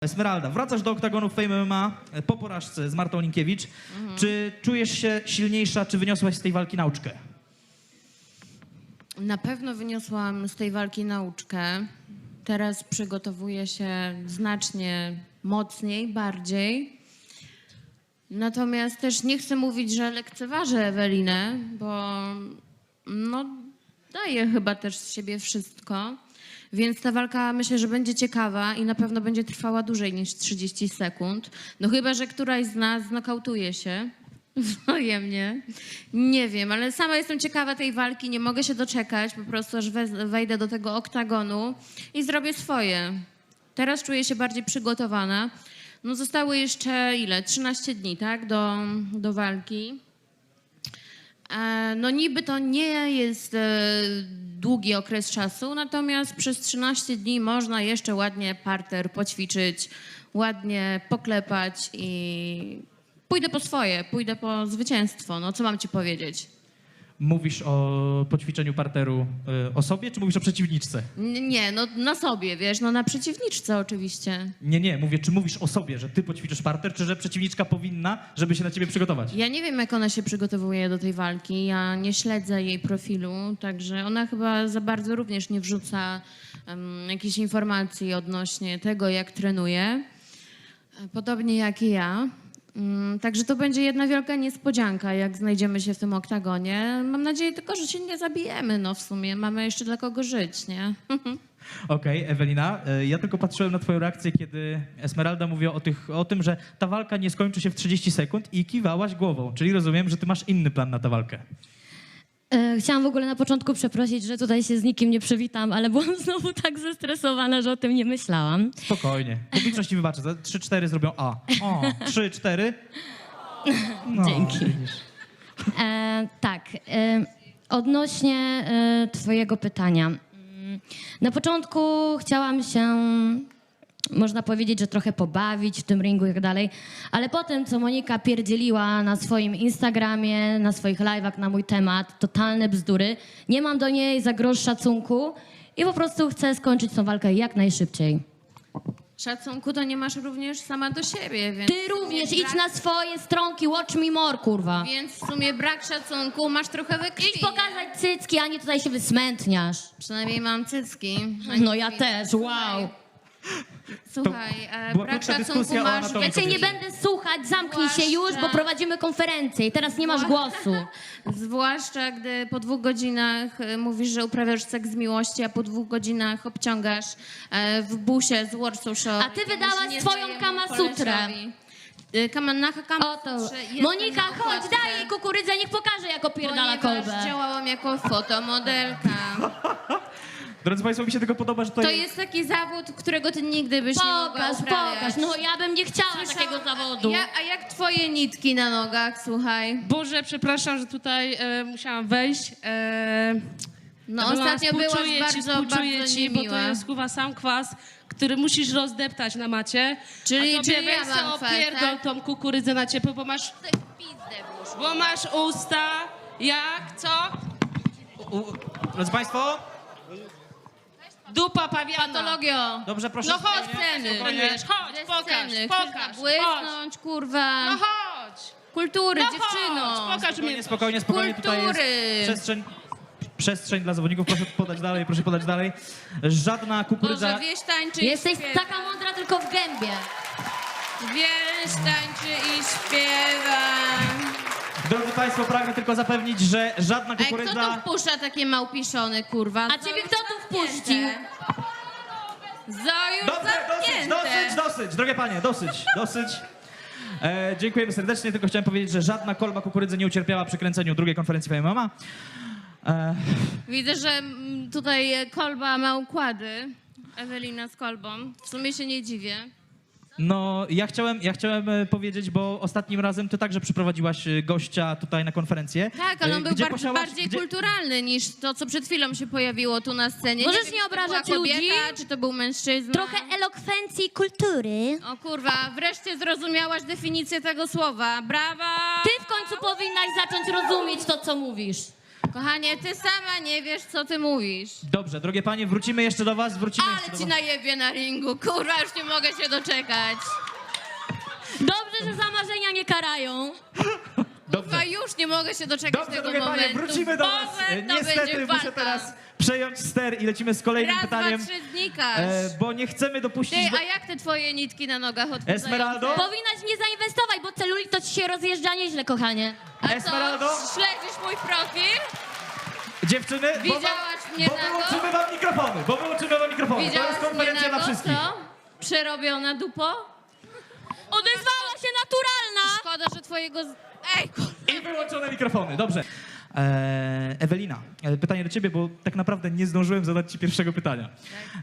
Esmeralda, wracasz do oktagonu Fame MMA e, po porażce z Martą Linkiewicz. Czy czujesz się silniejsza, czy wyniosłaś z tej walki nauczkę? Na pewno wyniosłam z tej walki nauczkę. Teraz przygotowuję się znacznie mocniej, bardziej. Natomiast też nie chcę mówić, że lekceważę Ewelinę, bo no, daje chyba też z siebie wszystko. Więc ta walka myślę, że będzie ciekawa i na pewno będzie trwała dłużej niż 30 sekund. No chyba, że któraś z nas znokautuje się wzajemnie. Nie wiem, ale sama jestem ciekawa tej walki, nie mogę się doczekać, po prostu aż wejdę do tego oktagonu i zrobię swoje. Teraz czuję się bardziej przygotowana. No zostały jeszcze ile? 13 dni, tak? Do, do walki. E, No niby to nie jest e, długi okres czasu, natomiast przez 13 dni można jeszcze ładnie parter poćwiczyć, ładnie poklepać i pójdę po swoje, pójdę po zwycięstwo. No co mam ci powiedzieć? Mówisz o poćwiczeniu parteru e, o sobie, czy mówisz o przeciwniczce? N- Nie, no na sobie, wiesz, no na przeciwniczce oczywiście. Nie, nie, mówię, czy mówisz o sobie, że ty poćwiczysz parter, czy że przeciwniczka powinna, żeby się na ciebie przygotować? Ja nie wiem, jak ona się przygotowuje do tej walki. Ja nie śledzę jej profilu, także ona chyba za bardzo również nie wrzuca um, jakichś informacji odnośnie tego, jak trenuje. Podobnie jak i ja. Mm, Także to będzie jedna wielka niespodzianka, jak znajdziemy się w tym oktagonie. Mam nadzieję tylko, że się nie zabijemy, no w sumie. Mamy jeszcze dla kogo żyć, nie? Okej, Ewelina, e, ja tylko patrzyłem na twoją reakcję, kiedy Esmeralda mówiła o, tych, o tym, że ta walka nie skończy się w 30 sekund i kiwałaś głową, czyli rozumiem, że ty masz inny plan na tę walkę. E, Chciałam w ogóle na początku przeprosić, że tutaj się z nikim nie przywitam, ale byłam znowu tak zestresowana, że o tym nie myślałam. Spokojnie. Publiczność ci wybaczy. Za 3-4 zrobią A. O, 3-4. No, Dzięki. E, tak, e, odnośnie e, twojego pytania. Mm, Na początku chciałam się, można powiedzieć, że trochę pobawić w tym ringu i tak dalej, ale potem, co Monika pierdzieliła na swoim Instagramie, na swoich live'ach na mój temat, totalne bzdury, nie mam do niej za grosz szacunku i po prostu chcę skończyć tą walkę jak najszybciej. Szacunku to nie masz również sama do siebie, więc... Ty również idź na swoje stronki, watch me more, kurwa. Więc w sumie brak szacunku masz trochę we krwi. Idź pokazać cycki, a nie tutaj się wysmętniasz. Przynajmniej mam cycki. No ja też, wow. Słuchaj, e, była brak krótka szacunku dyskusja o masz anatomii we Ja cię nie kobiety. będę słuchać, zamknij się już, bo Zwłaszcza- prowadzimy konferencję i teraz nie masz głosu. Zwłaszcza gdy po dwóch godzinach e, mówisz, że uprawiasz seks z miłości, a po dwóch godzinach obciągasz e, w busie z Warsaw Shore. A ty wydałaś swoją Kama Sutrę. E, Kama, na Kama Oto. Sutrze jestem Monika, na chodź, okładce, daj jej kukurydzę, niech pokaże, jak opierdala Ponieważ kolbę. działałam jako fotomodelka. Drodzy Państwo, mi się tego podoba, że to, To jest taki zawód, którego ty nigdy byś nie mogła Pokaż, uprawiać. pokaż. No ja bym nie chciała Słyszałam- takiego zawodu. Ja, a jak twoje nitki na nogach, słuchaj? Boże, przepraszam, że tutaj e, musiałam wejść. E, No ostatnio byłaś współczuję bardzo, ci, współczuję bardzo ci, bo to jest chyba sam kwas, który musisz rozdeptać na macie. Czyli- a tobie czyli ja se mam fel, opierdol tak? tą kukurydzę na ciepło, bo masz, bo masz usta jak, co? U, u, drodzy Państwo, Dupa pawiana. Patologio. dobrze, proszę. No chodź, Sceny. sceny. Wiesz, chodź, Ze pokaż, sceny. pokaż, chodź. Błysnąć, kurwa. No chodź. Kultury, No dziewczyno. chodź, pokaż Spokojnie, mnie. spokojnie, spokojnie. Tutaj jest Kultury. przestrzeń, przestrzeń dla zawodników. Proszę podać dalej, proszę podać dalej. Żadna kukurydza... Boże, wieś tańczy Jesteś i śpiewa. taka mądra tylko w gębie. Wieś tańczy i śpiewa. Państwo, pragnę tylko zapewnić, że żadna Ej, kto kukurydza... tu wpuszcza takie małpiszony, kurwa? A ciebie kto tu wpuścił? Zo już Dobrze, dosyć, zamknięte. dosyć, dosyć, drogie panie, dosyć, dosyć. E, dziękujemy serdecznie, tylko chciałem powiedzieć, że żadna kolba kukurydzy nie ucierpiała przy kręceniu drugiej konferencji Fame MMA. E, Widzę, że mm, tutaj e, kolba ma układy. Ewelina z kolbą. W sumie się nie dziwię. No, ja chciałem, ja chciałem e, powiedzieć, bo ostatnim razem ty także przyprowadziłaś e, gościa tutaj na konferencję. Tak, ale e, on był gdzie bar- posiałaś- bardziej gdzie- kulturalny niż to, co przed chwilą się pojawiło tu na scenie. Możesz wiem, nie czy to była obrażać kobieta, ludzi? Czy to był mężczyzna? Trochę elokwencji i kultury. O kurwa, wreszcie zrozumiałaś definicję tego słowa. Brawa! Ty w końcu powinnaś zacząć rozumieć to, co mówisz. Kochanie, ty sama nie wiesz, co ty mówisz. Dobrze, drogie panie, wrócimy jeszcze do was, wrócimy jeszcze Ale do ci was. najebie na ringu, kurwa, już nie mogę się doczekać. Dobrze, że zamarzenia nie karają. Dobrze. Kurwa, już nie mogę się doczekać Dobrze, tego drogie panie, momentu. wrócimy do was. Moment, to Niestety będzie muszę walka. teraz przejąć ster i lecimy z kolejnym Raz, pytaniem. dwa, trzy znikasz. E, bo nie chcemy dopuścić Ty, do... a jak te twoje nitki na nogach odchodzą? Esmeraldo? Powinnaś nie zainwestować, bo celulit to ci się rozjeżdża nieźle, kochanie. A co, Esmeraldo? śledzisz mój profil? Dziewczyny, bo, Widziałaś mnie bo nago? wyłączymy wam mikrofony, bo wyłączymy wam mikrofony. to jest mnie konferencja nago, wszystkich. co? Przerobiona dupo? Odezwała się naturalna! Szkoda, że twojego... z- Ej, kurwa. I wyłączone mikrofony, dobrze. E, Ewelina, e, pytanie do ciebie, bo tak naprawdę nie zdążyłem zadać ci pierwszego pytania.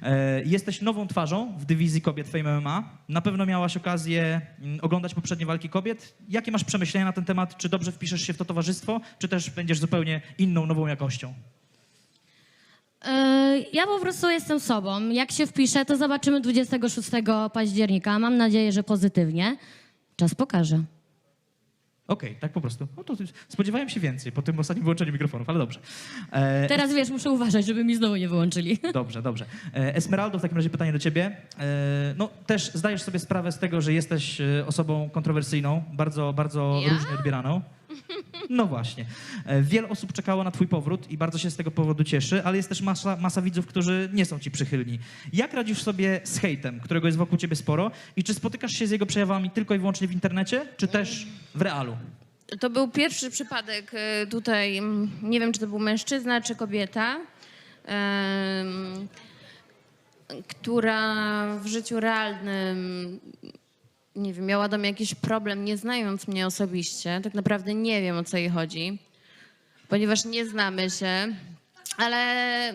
E, jesteś nową twarzą w dywizji kobiet Fame MMA. Na pewno miałaś okazję mm, oglądać poprzednie walki kobiet. Jakie masz przemyślenia na ten temat? Czy dobrze wpiszesz się w to towarzystwo, czy też będziesz zupełnie inną, nową jakością? Ja po prostu jestem sobą. Jak się wpiszę, to zobaczymy 26 października. Mam nadzieję, że pozytywnie. Czas pokaże. Okej, tak po prostu. No to spodziewałem się więcej po tym ostatnim wyłączeniu mikrofonów, ale dobrze. E, Teraz wiesz, muszę uważać, żeby mi znowu nie wyłączyli. Dobrze, dobrze. E, Esmeraldo, w takim razie pytanie do ciebie. E, No też zdajesz sobie sprawę z tego, że jesteś e, osobą kontrowersyjną, bardzo, bardzo Ja? różnie odbieraną. No właśnie. E, Wiele osób czekało na twój powrót i bardzo się z tego powodu cieszy, ale jest też masa, masa widzów, którzy nie są ci przychylni. Jak radzisz sobie z hejtem, którego jest wokół ciebie sporo i czy spotykasz się z jego przejawami tylko i wyłącznie w internecie, czy też w realu? To był pierwszy przypadek e, tutaj, nie wiem, czy to był mężczyzna, czy kobieta, która w życiu realnym, nie wiem, miała do mnie jakiś problem, nie znając mnie osobiście. Tak naprawdę nie wiem, o co jej chodzi, ponieważ nie znamy się, ale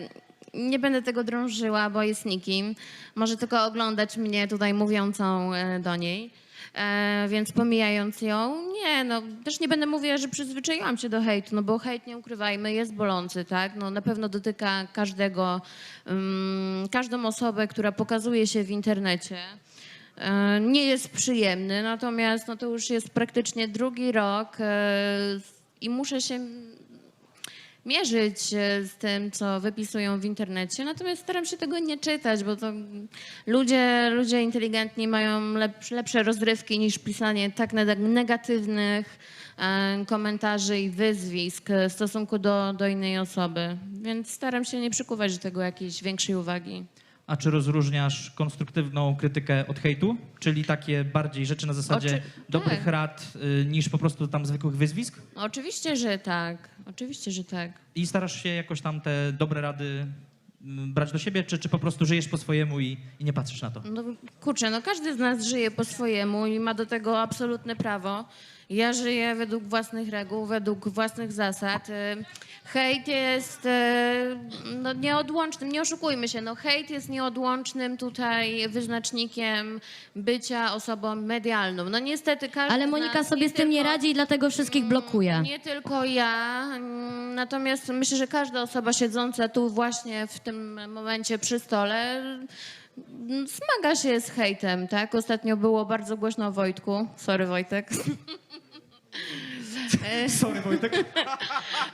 nie będę tego drążyła, bo jest nikim. Może tylko oglądać mnie tutaj mówiącą e, do niej. E, więc pomijając ją, nie, no też nie będę mówiła, że przyzwyczaiłam się do hejtu, no bo hejt, nie ukrywajmy, jest bolący, tak? No na pewno dotyka każdego, mm, każdą osobę, która pokazuje się w internecie. E, nie jest przyjemny, natomiast no to już jest praktycznie drugi rok e, i muszę się mierzyć e, z tym, co wypisują w internecie, natomiast staram się tego nie czytać, bo to ludzie, ludzie inteligentni mają lepsze, rozrywki niż pisanie tak neg- negatywnych komentarzy i wyzwisk w stosunku do, do innej osoby. Więc staram się nie przykuwać do tego jakiejś większej uwagi. A czy rozróżniasz konstruktywną krytykę od hejtu? Czyli takie bardziej rzeczy na zasadzie Oczy- dobrych tak. rad y, niż po prostu tam zwykłych wyzwisk? No, oczywiście, że tak. Oczywiście, że tak. I starasz się jakoś tam te dobre rady mm, brać do siebie, czy, czy po prostu żyjesz po swojemu i, i nie patrzysz na to? No kurczę, no każdy z nas żyje po swojemu i ma do tego absolutne prawo. Ja żyję według własnych reguł, według własnych zasad. Y, Hejt jest y, no, nieodłącznym, nie oszukujmy się, no hejt jest nieodłącznym tutaj wyznacznikiem bycia osobą medialną. No niestety każdy Ale Monika nas, sobie z tym nie tylko- radzi i dlatego wszystkich blokuje. nie tylko ja, mm, natomiast myślę, że każda osoba siedząca tu właśnie w tym momencie przy stole mm, zmaga się z hejtem, tak? Ostatnio było bardzo głośno o Wojtku. Sorry Wojtek. Sorry Wojtek.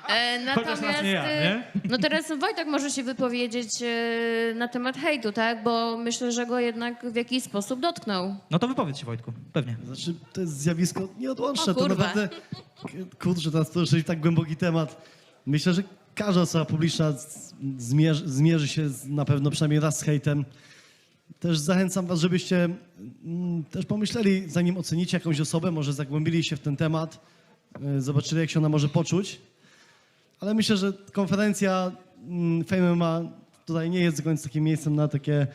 E, Chociaż nas nie ja, nie? No teraz Wojtek może się wypowiedzieć e, na temat hejtu, tak? Bo myślę, że go jednak w jakiś sposób dotknął. No to wypowiedz się Wojtku, pewnie. Znaczy, to jest zjawisko nieodłączne. O To kurwa. naprawdę, kurczę, teraz poruszyli tak głęboki temat. Myślę, że każda osoba publiczna z- zmierzy, zmierzy się z, na pewno przynajmniej raz z hejtem. Też zachęcam was, żebyście mm, też pomyśleli, zanim ocenicie jakąś osobę, może zagłębili się w ten temat, y, zobaczyli, jak się ona może poczuć. Ale myślę, że konferencja mm, Fame MMA tutaj nie jest do końca takim miejscem na takie